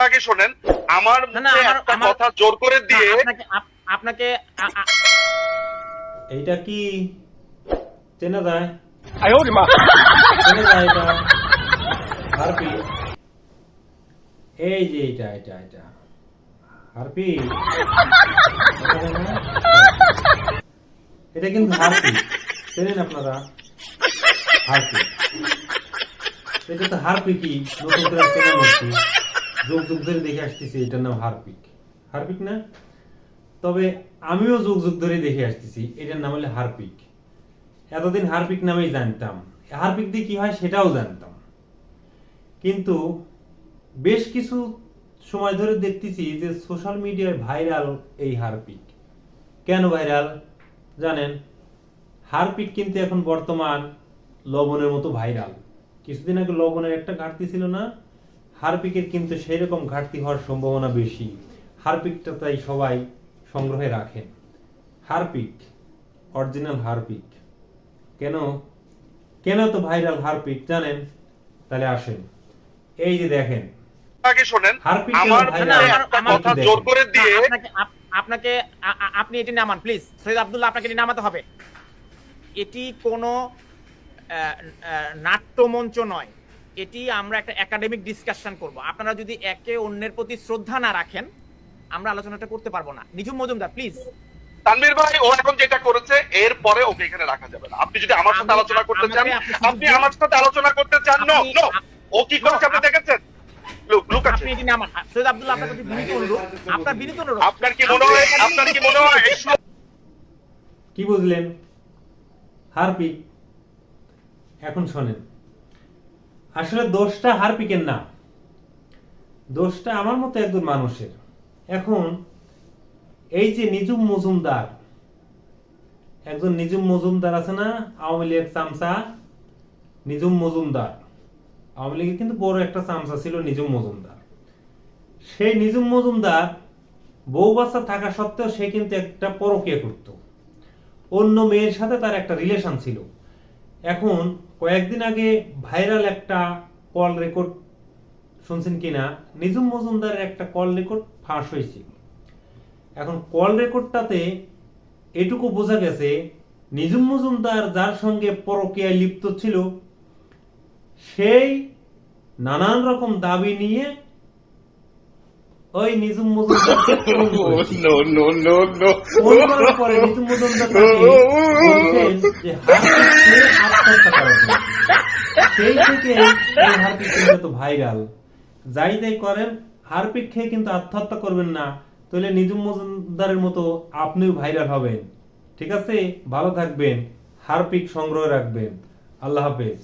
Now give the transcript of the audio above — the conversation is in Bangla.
আগে শোনেন আমার মুখে একটা কথা জোর করে দিয়ে আপনাকে এইটা কি? চেনা যায়? চেনা যায় এটা? হারপি এই যে এটা এটা এটা হারপি এটা কিন্তু হারপি চেনেন আপনারা? হারপি এটা তো হারপি কি নতুন করে চেনা মূর্তি যুগ যুগ ধরে দেখে আসতেছি এটার নাম হারপিক। হারপিক না? তবে আমিও যুগ যুগ ধরে দেখে আসতেছি, এটার নাম হারপিক। এতদিন হারপিক নামেই জানতাম। হারপিক দিয়ে কি হয় সেটাও জানতাম। কিন্তু বেশ কিছু সময় ধরে দেখতেছি যে সোশ্যাল মিডিয়ায় ভাইরাল এই হারপিক। কেন ভাইরাল? জানেন, হারপিক কিন্তু এখন বর্তমান লবণের মতো ভাইরাল। কিছুদিন আগে লবণের একটা ঘাটতি ছিল না? হারপিকের কিন্তু সেই রকম ঘাটতি হওয়ার সম্ভাবনা বেশি। হারপিকটা তাই সবাই সংগ্রহে রাখেন হারপিক অরিজিনাল হারপিক। কেন? কেন তো ভাইরাল হারপিক জানেন? তাহলে আসেন। এই যে দেখেন আগে শোনেন হারপিক আমার কথা জোর করে দিয়ে আপনাকে আপনি এটি নামান প্লিজ। সৈয়দ আব্দুল্লাহ আপনাকে এটি নামাতে হবে। এটি কোনো নাট্যমঞ্চ নয়। এটি আমরা একটা একাডেমিক ডিসকাশন করব। আপনারা যদি একে অন্যের প্রতি শ্রদ্ধা না রাখেন আমরা আলোচনাটা করতে পারব না। নিজুম মজুমদার প্লিজ তানভীর ভাই ও এখন যেটা করেছে এর পরে ওকে এখানে রাখা যাবে না। আপনি যদি আমার সাথে আলোচনা করতে চান আপনি আমার সাথে আলোচনা করতে চান? নো নো ও কি করেছে আপনি দেখেছেন? লুক লুক আছে আপনি এটি নামান সৈয়দ আব্দুল্লাহ আপনার কাছে বিনীত অনুরোধ। আপনার বিনীত অনুরোধ। আপনার কি মনে হয় আপনার কি মনে হয়? কি বুঝলেন? হারপিক এখন শোনেন। আসলে দোষটা হারপিকের না। দোষটা আমার মতো একজন মানুষের। এখন এই যে নিজুম মজুমদার, একজন নিজুম মজুমদার আছে না, আওয়ামী লীগের চামচা নিজুম মজুমদার। আওয়ামী লীগের কিন্তু বড় একটা চামচা ছিল নিজুম মজুমদার। সেই নিজুম মজুমদার বউ বাচ্চা থাকা সত্ত্বেও সে কিন্তু একটা পরকিয়া করত। অন্য মেয়ের সাথে তার একটা রিলেশন ছিল। এখন কয়েকদিন আগে ভাইরাল একটা কল রেকর্ড শুনছেন কিনা? নিজুম মজুমদারের একটা কল রেকর্ড ফাঁস হয়েছে। এখন কল রেকর্ডটাতে এটুকু বোঝা গেছে নিজুম মজুমদার যার সঙ্গে পরকীয়ায় লিপ্ত ছিল, সেই নানান রকম দাবি নিয়ে ওই নিজুম মজুমদারকে ফোন করেছিল। ফোন করার পরে নিজুম মজুমদার বলছেন যে আত্মহত্যা করার সেই থেকে এই হারপিক কিন্তু ভাইরাল। যাই তাই করেন হারপিক খেয়ে কিন্তু আত্মহত্যা করবেন না তাহলে নিজুম মজুমদারের মতো আপনিও ভাইরাল হবেন। ঠিক আছে? ভালো থাকবেন হারপিক সংগ্রহ রাখবেন। আল্লাহ হাফেজ।